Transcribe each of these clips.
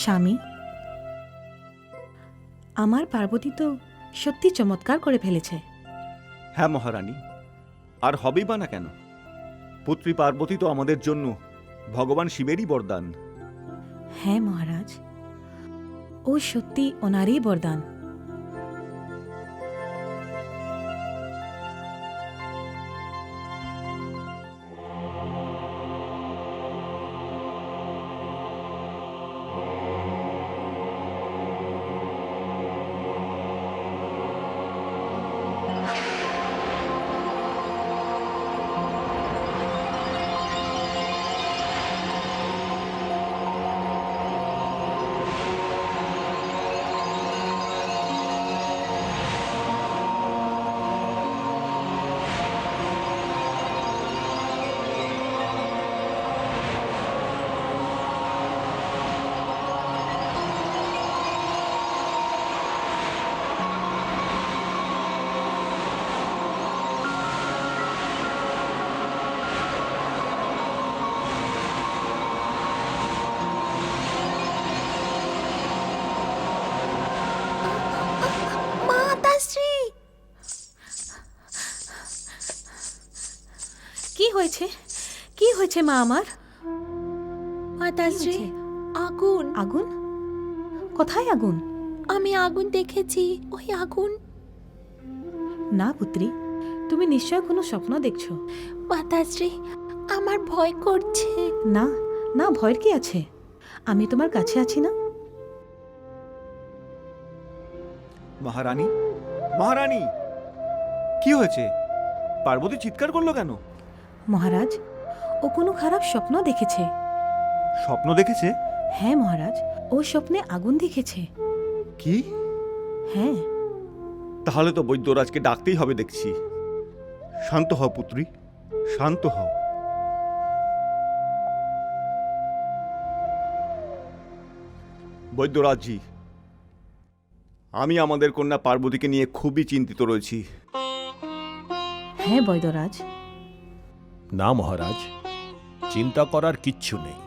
স্বামী আমার পার্বতী তো সত্যি চমৎকার করে ফেলেছে। হ্যাঁ মহারানী আর হবেই বা না কেন? পুত্রী পার্বতী তো আমাদের জন্য ভগবান শিবেরই বরদান। হ্যাঁ মহারাজ ও সত্যি ওনারই বরদান। হয়েছে? কি হয়েছে মা আমার? মাতাশ্রী আগুন। আগুন? কোথায় আগুন? আমি আগুন দেখেছি ওই আগুন। না পুত্রী তুমি নিশ্চয় কোনো স্বপ্ন দেখছ। মাতাশ্রী আমার ভয় করছে। না না ভয়ের কি আছে? আমি তোমার কাছে আছি না। মহারানী মহারানী! কি হয়েছে? পার্বতী চিৎকার করল কেন? মহারাজ ও কোনো খারাপ স্বপ্ন দেখেছে। স্বপ্ন দেখেছে? হ্যাঁ মহারাজ ও স্বপ্নে আগুন দেখেছে। কি? হ্যাঁ। তাহলে তো বৈদ্যরাজকে ডাকতেই হবে দেখছি। শান্ত হও পুত্রী শান্ত হও। বৈদ্যরাজজি আমি আমাদের কন্যা পার্বতীকে নিয়ে খুবই চিন্তিত রয়েছি। হ্যাঁ বৈদ্যরাজ। না মহারাজ, চিন্তা করার কিচ্ছু নেই।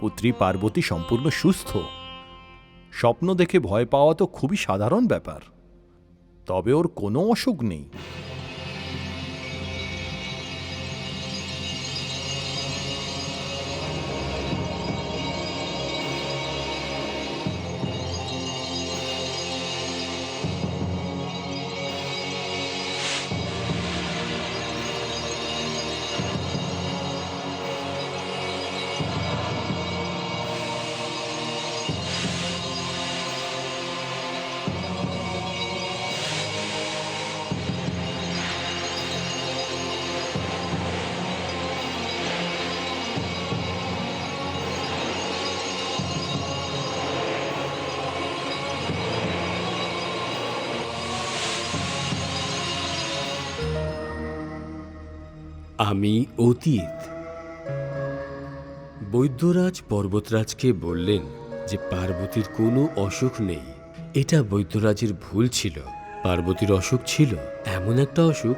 পুত্রী পার্বতী সম্পূর্ণ সুস্থ। স্বপ্ন দেখে ভয় পাওয়া তো খুবই সাধারণ ব্যাপার। তবে ওর কোনো অসুখ নেই। আমি অতীত। বৈদ্যরাজ পর্বতরাজকে বললেন যে পার্বতীর কোনো অসুখ নেই। এটা বৈদ্যরাজের ভুল ছিল। পার্বতীর অসুখ ছিল এমন একটা অসুখ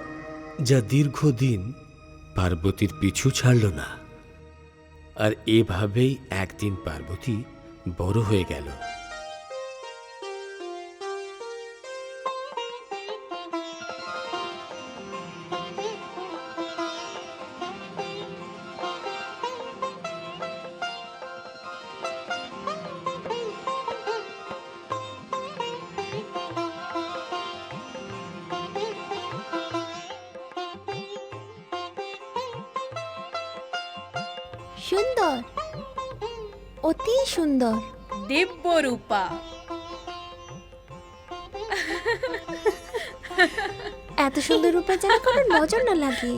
যা দীর্ঘদিন পার্বতীর পিছু ছাড়ল না। আর এভাবেই একদিন পার্বতী বড় হয়ে গেল। সুন্দর অতি সুন্দর। দিব্য রূপা এত সুন্দর রূপে যেন কোনো নজর না লাগে।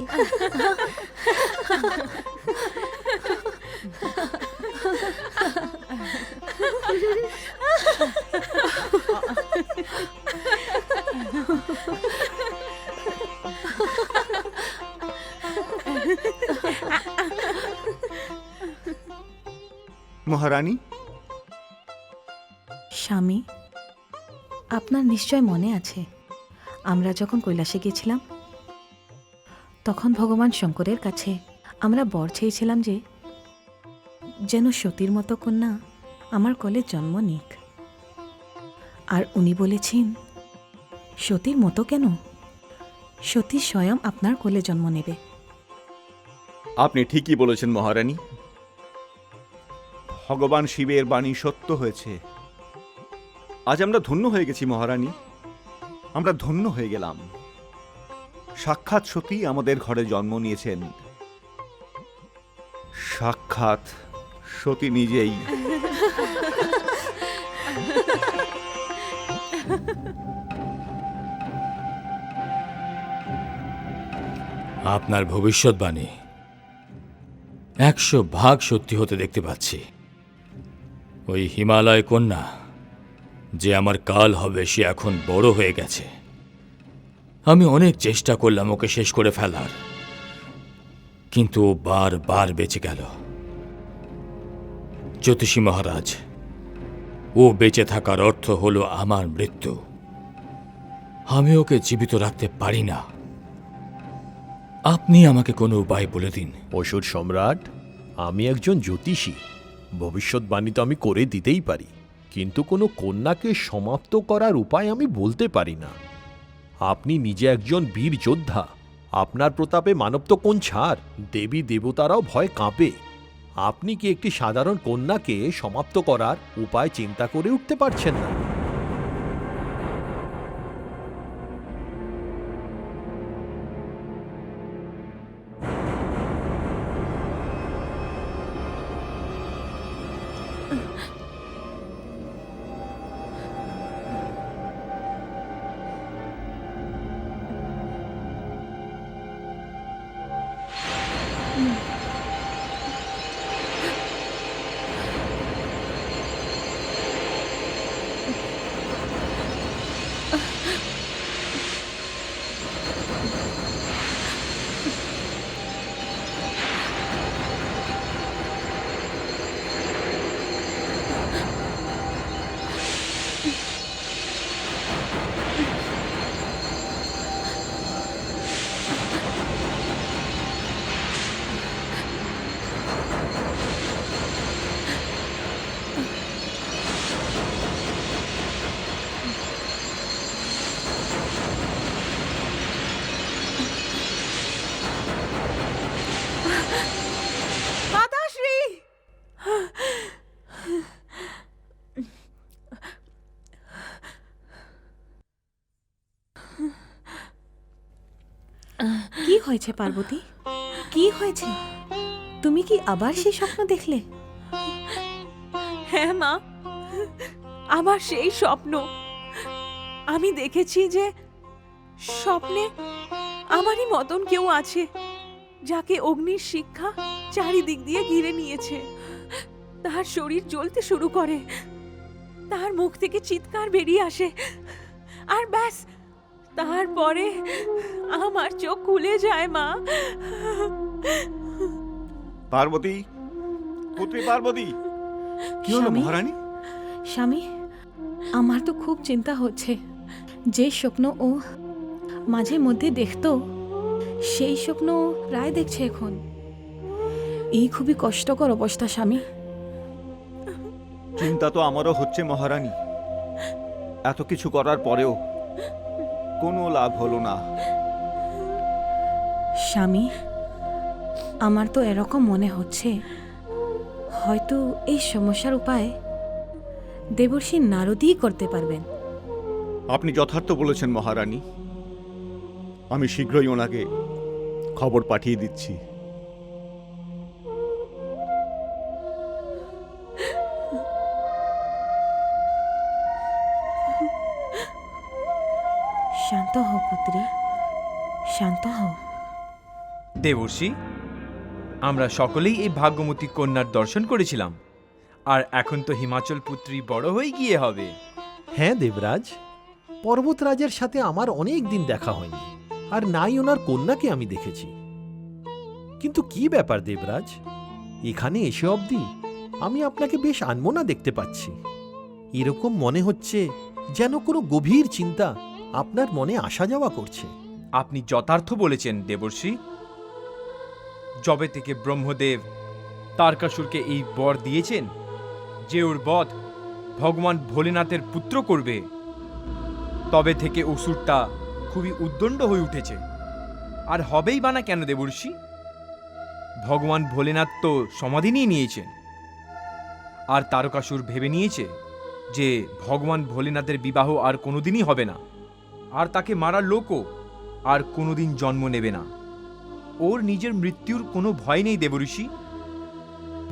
মহারানী? স্বামী আপনার নিশ্চয় মনে আছে। আমরা যখন কৈলাসে গিয়েছিলাম তখন ভগবান শঙ্করের কাছে আমরা বর চেয়েছিলাম যে যেন সতীর মতো কন্যা আমার কলে জন্ম নিক। আর উনি বলেছেন সতীর মতো কেন? সতী স্বয়ং আপনার কোলে জন্ম নেবে। আপনি ঠিকই বলেছেন মহারানী। ভগবান শিবের বাণী সত্য হয়েছে। আজ আমরা ধন্য হয়ে গেছি মহারানী। আমরা ধন্য হয়ে গেলাম। সাক্ষাৎ সতী আমাদের ঘরে জন্ম নিয়েছেন। সাক্ষাৎ সতী নিজেই। আপনার ভবিষ্যৎবাণী। একশো ভাগ সত্যি হতে দেখতে পাচ্ছি। ওই হিমালয় কন্যা, যে আমার কাল হবে সে এখন বড় হয়ে গেছে। আমি অনেক চেষ্টা করলাম ওকে শেষ করে ফেলার, কিন্তু ও বারবার বেঁচে গেল। জ্যোতিষী মহারাজ, ও বেঁচে থাকার অর্থ হলো আমার মৃত্যু। আমি ওকে জীবিত রাখতে পারি না। আপনি আমাকে কোনো উপায় বলে দিন। অসুর সম্রাট, আমি একজন জ্যোতিষী। ভবিষ্যৎবাণী তো আমি করে দিতেই পারি, কিন্তু কোনো কন্যাকে সমাপ্ত করার উপায় আমি বলতে পারি না। আপনি নিজে একজন বীর যোদ্ধা, আপনার প্রতাপে মানব তো কোন ছাড়, দেবী দেবতারাও ভয় কাঁপে। আপনি কি একটি সাধারণ কন্যাকে সমাপ্ত করার উপায় চিন্তা করে উঠতে পারছেন না? হয়েছে, পার্বতী? কি হয়েছে? তুমি কি আবার সেই স্বপ্ন দেখলে? হ্যাঁ মা। আমার সেই স্বপ্ন। আমি দেখেছি যে স্বপ্নে আমারই মতন কেউ আছে, যাকে অগ্নির শিক্ষা চারিদিক দিয়ে ঘিরে নিয়েছে। তার শরীর জ্বলতে শুরু করে। তার মুখ থেকে চিৎকার বেরিয়ে আসে। আর ব্যাস তারপরে আমার চোখ খুলে যায় মা। পার্বতী পুত্রী পার্বতী? কি হলো স্বামী? মহারানী? স্বামী আমার তো খুব চিন্তা হচ্ছে। যে স্বপ্ন ও মাঝে মধ্যে দেখতো সেই স্বপ্ন ও প্রায় দেখছে এখন। এই খুবই কষ্টকর অবস্থা স্বামী। চিন্তা তো আমারও হচ্ছে মহারানী। এত কিছু করার পরেও কোনো লাভ হলো না। স্বামী আমার তো এরকম মনে হচ্ছে। হয়তো এই সমস্যার উপায় দেবর্ষী নারদই করতে পারবেন। আপনি যথার্থ বলেছেন মহারানী। আমি শীঘ্রই ওনাকে খবর পাঠিয়ে দিচ্ছি। পুত্রী শান্ত হও। দেবর্ষি আমরা সকলেই এই ভাগ্যমতী কন্যার দর্শন করেছিলাম। আর এখন তো হিমাচল পুত্রী বড় হয়ে গিয়ে হবে। হ্যাঁ দেবরাজ। পর্বতরাজের সাথে আমার অনেক দিন দেখা হয়নি আর নাই ওনার কন্যাকে আমি দেখেছি। কিন্তু কি ব্যাপার দেবরাজ? এখানে এসে অবধি আমি আপনাকে বেশ আনমনা দেখতে পাচ্ছি। এরকম মনে হচ্ছে যেন কোনো গভীর চিন্তা আপনার মনে আসা যাওয়া করছে। আপনি যথার্থ বলেছেন, দেবর্ষি। যবে থেকে ব্রহ্মদেব তারকাসুরকে এই বর দিয়েছেন, যে ওর বধ ভগবান ভোলেনাথের পুত্র করবে, তবে থেকে অসুরটা খুবই উদ্দণ্ড হয়ে উঠেছে। আর হবেই বা না কেন, দেবর্ষি? ভগবান ভোলেনাথ তো সমাধি নিয়ে নিয়েছেন। আর তারকাসুর ভেবে নিয়েছে যে ভগবান ভোলেনাথের বিবাহ আর কোনোদিনই হবে না। আর তাকে মারার লোকও আর কোনোদিন জন্ম নেবে না। ওর নিজের মৃত্যুর কোনো ভয় নেই দেবঋষি।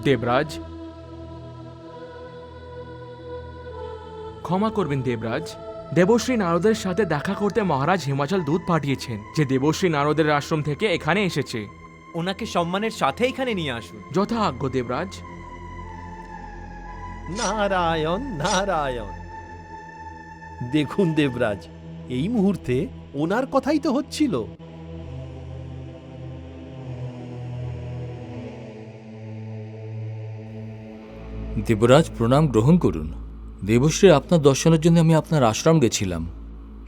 দেবরাজ। ক্ষমা করবেন দেবরাজ। দেবশ্রী নারদের সাথে দেখা করতে মহারাজ হিমাচল দূত পাঠিয়েছেন যে দেবশ্রী নারদের আশ্রম থেকে এখানে এসেছে। ওনাকে সম্মানের সাথে এখানে নিয়ে আসুন। যথা আজ্ঞ দেবরাজ। নারায়ণ নারায়ণ। দেখুন দেবরাজ এই মুহূর্তে ওনার কথাই তো হচ্ছিল। দেবরাজ প্রণাম গ্রহণ করুন। দেবশ্রী আপনার দর্শনের জন্য আমি আপনার আশ্রম গেছিলাম।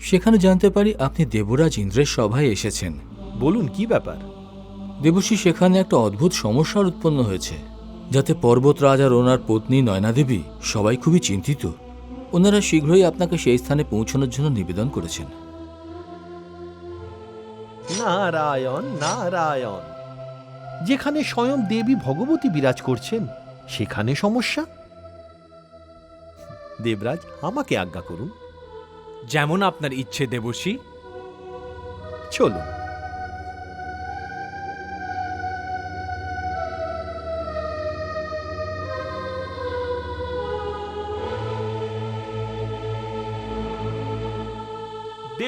সেখানে জানতে পারি আপনি দেবরাজ ইন্দ্রের সভায় এসেছেন। বলুন কি ব্যাপার? দেবশ্রী সেখানে একটা অদ্ভুত সমস্যার উৎপন্ন হয়েছে যাতে পর্বতরাজ আর ওনার পত্নী নয়নাদেবী সবাই খুবই চিন্তিত। ওনারা শীঘ্রই আপনাকে সেই স্থানে পৌঁছানোর জন্য নিবেদন করেছেন। নারায়ণ নারায়ণ। যেখানে স্বয়ং দেবী ভগবতী বিরাজ করছেন সেখানে সমস্যা? দেবরাজ আমাকে আজ্ঞা করুন। যেমন আপনার ইচ্ছে দেবর্ষি। চলুন।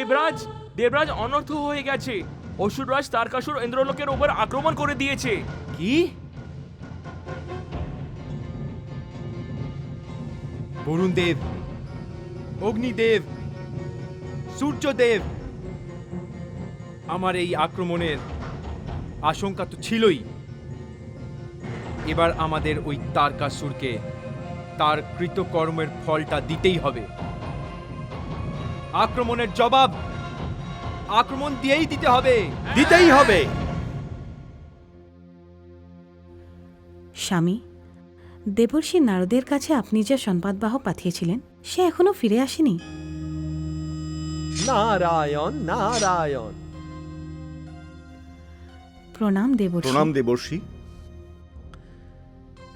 দেবরাজ দেবরাজ অনর্থ হয়ে গেছে। অসুররাজ তারকাসুর ইন্দ্রলোকের উপর আক্রমণ করে দিয়েছে। কি? বরুণ দেব অগ্নিদেব, সূর্যদেব, আমার এই আক্রমণের আশঙ্কা তো ছিলই। এবার আমাদের ওই তারকাসুরকে তার কৃতকর্মের ফলটা দিতেই হবে। আক্রমণের জবাব আক্রমণ দিয়েই দিতে হবে। দিতেই হবে। স্বামী দেবর্ষী নারদের কাছে আপনি যে সংবাদবাহ পাঠিয়েছিলেন সে এখনও ফিরে আসেনি? নারায়ণ নারায়ণ। প্রণাম দেবর্ষী। প্রণাম দেবর্ষী।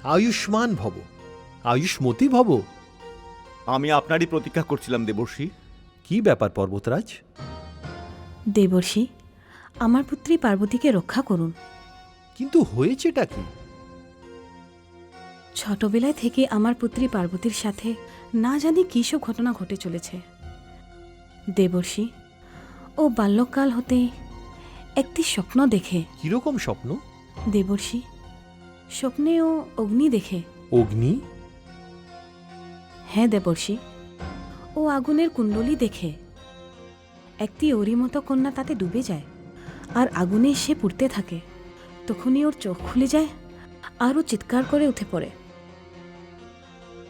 আয়ুষ্মান ভব আয়ুষ্মতি ভব। আমি আপনারই প্রতীক্ষা করছিলাম দেবর্ষী। কি ব্যাপার পর্বতরাজ? দেবর্ষী আমার পুত্রী পার্বতীকে রক্ষা করুন। কিন্তু হয়েছেটা কি? ছোটবেলায় থেকে আমার পুত্রী পার্বতীর সাথে না জানি কী সব ঘটনা ঘটে চলেছে। দেবর্ষী ও বাল্যকাল হতে একটি স্বপ্ন দেখে। কীরকম স্বপ্ন? দেবর্ষী স্বপ্নে ও অগ্নি দেখে। অগ্নি? হ্যাঁ দেবর্ষী। ও আগুনের কুণ্ডলী দেখে। একটি ওরি মতো কন্যা তাতে ডুবে যায় আর আগুনে সে পুড়তে থাকে। তখনই ওর চোখ খুলে যায় আর ও চিৎকার করে উঠে পড়ে।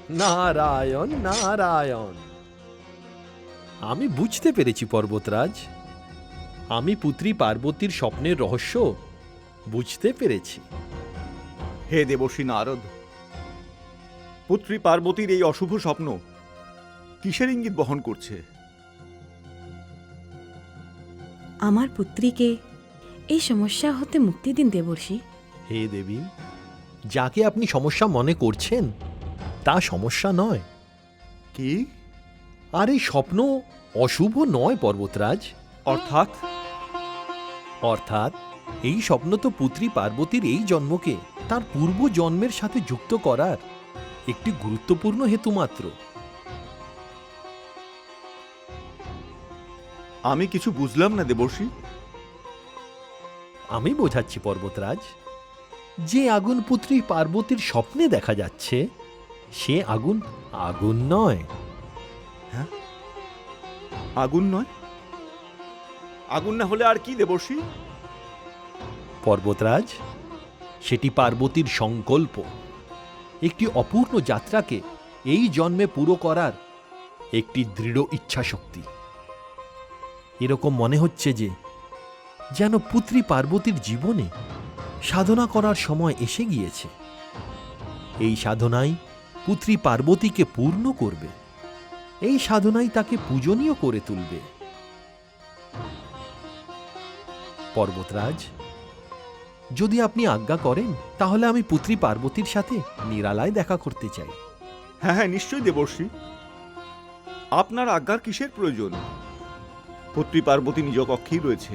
নারায়ণ নারায়ণ। আমি বুঝতে পেরেছি পর্বতরাজ। আমি পুত্রী পার্বতীর স্বপ্নের রহস্য বুঝতে পেরেছি। হে দেবর্ষী নারদ পুত্রী পার্বতীর এই অশুভ স্বপ্ন কিসের ইঙ্গিত বহন করছে? আমার পুত্রীকে এই সমস্যা হতে মুক্তি দিন দেবর্ষী। হে দেবী যাকে আপনি সমস্যা মনে করছেন তা সমস্যা নয়। কি? আর এই স্বপ্ন অশুভ নয় পর্বতরাজ। অর্থাৎ? অর্থাৎ এই স্বপ্ন তো পুত্রী পার্বতীর এই জন্মকে তার পূর্ব জন্মের সাথে যুক্ত করার একটি গুরুত্বপূর্ণ হেতু মাত্র। আমি কিছু বুঝলাম না দেবর্ষী। আমি বোঝাচ্ছি পর্বতরাজ। যে আগুন পুত্রী পার্বতীর স্বপ্নে দেখা যাচ্ছে সে আগুন আগুন নয়। হ্যাঁ? আগুন নয়? আগুন না হলে আর কি দেবর্ষী? পর্বতরাজ সেটি পার্বতীর সংকল্প। একটি অপূর্ণ যাত্রাকে এই জন্মে পুরো করার একটি দৃঢ় ইচ্ছাশক্তি। এরকম মনে হচ্ছে যে, যেন পুত্রী পার্বতীর জীবনে সাধনা করার সময় এসে গিয়েছে। এই সাধনাই পুত্রী পার্বতীকে পূর্ণ করবে। এই সাধনাই তাকে পূজনীয় করে তুলবে। পর্বতরাজ, যদি আপনি আজ্ঞা করেন, তাহলে আমি পুত্রী পার্বতীর সাথে নিরালায় দেখা করতে চাই। হ্যাঁ হ্যাঁ নিশ্চয়ই দেবর্ষী। আপনার আজ্ঞার কিসের প্রয়োজন? পুত্রী পার্বতী নিজ কক্ষেই রয়েছে।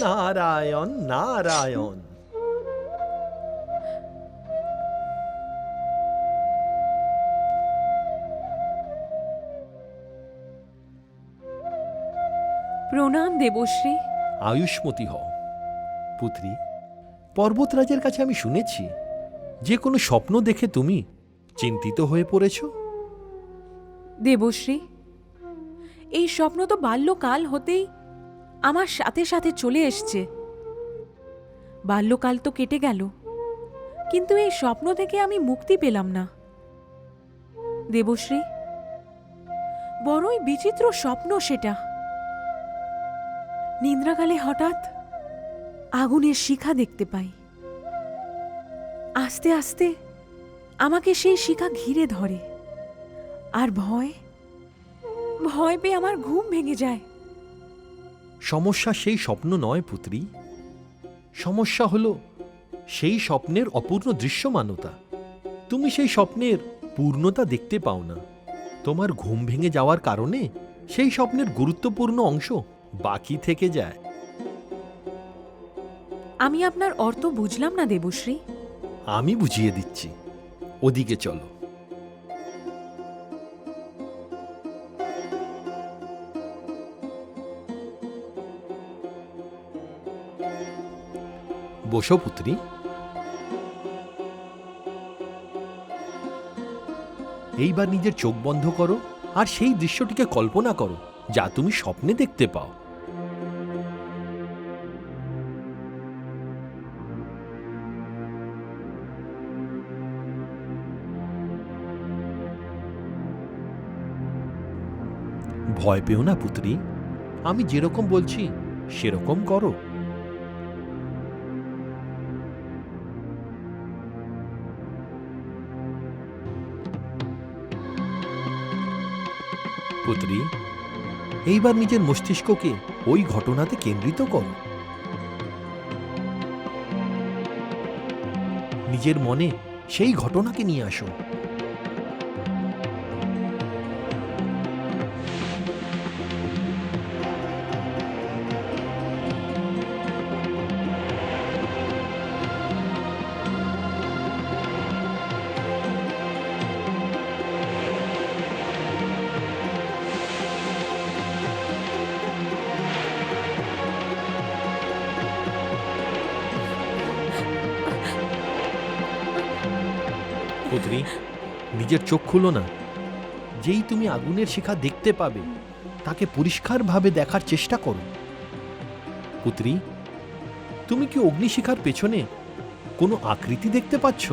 নারায়ণ নারায়ণ। প্রণাম দেবশ্রী। আয়ুষ্মতি হও। পুত্রী পর্বতরাজের কাছে আমি শুনেছি যে কোনো স্বপ্ন দেখে তুমি চিন্তিত হয়ে পড়েছ? দেবশ্রী এই স্বপ্ন তো বাল্যকাল হতেই আমার সাথে সাথে চলে এসছে। বাল্যকাল তো কেটে গেল, কিন্তু এই স্বপ্ন থেকে আমি মুক্তি পেলাম না। দেবশ্রী, বড়ই বিচিত্র স্বপ্ন সেটা। নিদ্রাকালে হঠাৎ আগুনের শিখা দেখতে পাই। আস্তে আস্তে আমাকে সেই শিখা ঘিরে ধরে। আর ভয় ভয় পেয়ে আমার ঘুম ভেঙে যায়। সমস্যা সেই স্বপ্ন নয় পুত্রী। সমস্যা হলো সেই স্বপ্নের অপূর্ণ দৃশ্যমানতা। তুমি সেই স্বপ্নের পূর্ণতা দেখতে পাও না। তোমার ঘুম ভেঙে যাওয়ার কারণে সেই স্বপ্নের গুরুত্বপূর্ণ অংশ বাকি থেকে যায়। আমি আপনার অর্থ বুঝলাম না দেবশ্রী। আমি বুঝিয়ে দিচ্ছি। ওদিকে চলো। বসো পুত্রী। এইবার নিজের চোখ বন্ধ করো আর সেই দৃশ্যটিকে কল্পনা করো, যা তুমি স্বপ্নে দেখতে পাও। ভয় পেও না পুত্রী, আমি যেরকম বলছি, সেরকম করো। পুত্রী এইবার নিজের মস্তিষ্ককে ওই ঘটনাতে কেন্দ্রিত করো। নিজের মনে সেই ঘটনাকে নিয়ে আসো। পুত্রী নিজের চোখ খুলো না। যেই তুমি আগুনের শিখা দেখতে পাবে, তাকে পরিষ্কারভাবে দেখার চেষ্টা করো। পুত্রী, তুমি কি অগ্নিশিখার পেছনে কোনো আকৃতি দেখতে পাচ্ছ?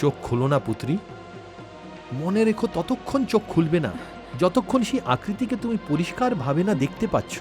চোখ খুলো না, পুত্রী। মনে রেখো ততক্ষণ চোখ খুলবে না। যতক্ষণ সেই আকৃতিকে তুমি পরিষ্কারভাবে না দেখতে পাচ্ছ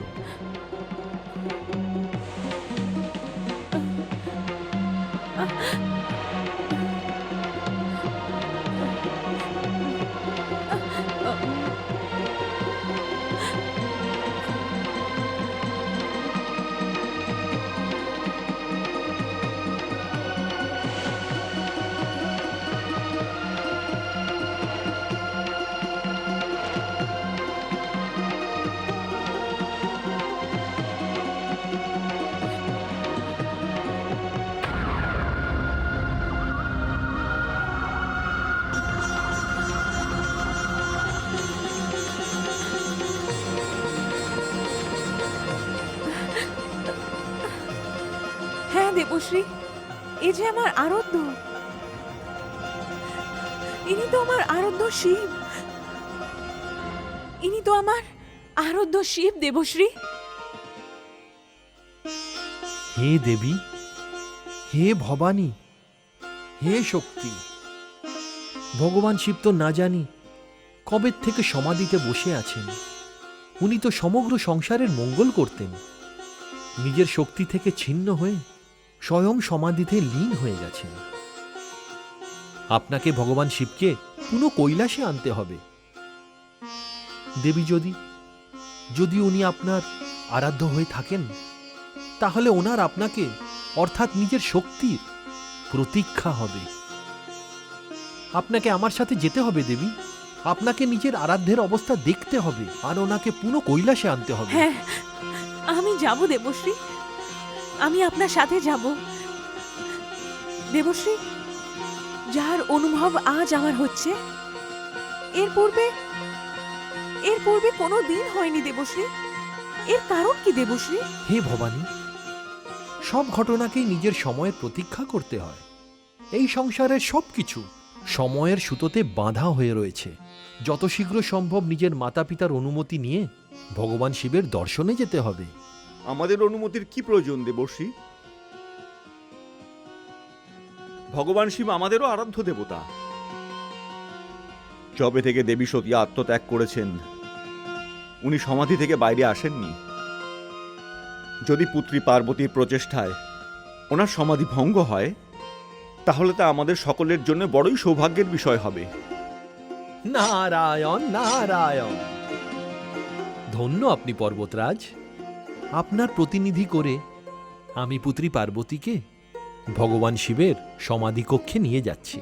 দেবশ্রী এ যে আমার আরাধ্য ইনি তো আমার আরাধ্য শিব। ইনি তো আমার আরাধ্য শিব, দেবশ্রী। হে দেবী, হে ভবানী, হে শক্তি। ভগবান শিব তো না জানি কবে থেকে সমাধিতে বসে আছেন। উনি তো সমগ্র সংসারের মঙ্গল করতেন। নিজের শক্তি থেকে ছিন্ন হয়ে স্বয়ং সমাধিতে লীন হয়ে গেছেন। আপনাকে ভগবান শিবকে পুনঃ কৈলাসে আনতে হবে। দেবী যদি যদি উনি আপনার আরাধ্য হয়ে থাকেন, তাহলে ওনার আপনাকে অর্থাৎ নিজের শক্তির প্রতীক্ষা হবে। আপনাকে আমার সাথে যেতে হবে দেবী। আপনাকে নিজের আরাধ্যের অবস্থা দেখতে হবে আর ওনাকে পুনঃ কৈলাসে আনতে হবে। হ্যাঁ আমি যাব দেবশ্রী। আমি আপনার সাথে যাব। দেবশ্রী যার অনুভব আজ আমার হচ্ছে, এর পূর্বে এর পূর্বে কোনো দিন হয়নি দেবশ্রী। এর কারণ কি দেবশ্রী? হে ভবানী, সব ঘটনাকেই নিজের সময়ের প্রতীক্ষা করতে হয়। এই সংসারের সব কিছু সময়ের সুতোতে বাঁধা হয়ে রয়েছে। যত শীঘ্র সম্ভব নিজের মাতা পিতার অনুমতি নিয়ে ভগবান শিবের দর্শনে যেতে হবে। আমাদের অনুমতির কি প্রয়োজন দেবর্ষী ভগবান শিব আমাদেরও আরাধ্য দেবতা। যবে থেকে দেবী সতী আত্মত্যাগ করেছেন উনি সমাধি থেকে বাইরে আসেননি। যদি পুত্রী পার্বতীর প্রচেষ্টায় ওনার সমাধি ভঙ্গ হয় তাহলে তা আমাদের সকলের জন্য বড়ই সৌভাগ্যের বিষয় হবে। নারায়ণ নারায়ণ। ধন্য আপনি পর্বতরাজ। আপনার প্রতিনিধি করে আমি পুত্রী পার্বতীকে ভগবান শিবের সমাধি কক্ষে নিয়ে যাচ্ছি।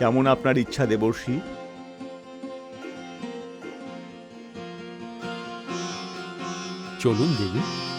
যেমন আপনার ইচ্ছা দেবর্ষী। চলুন দেবী।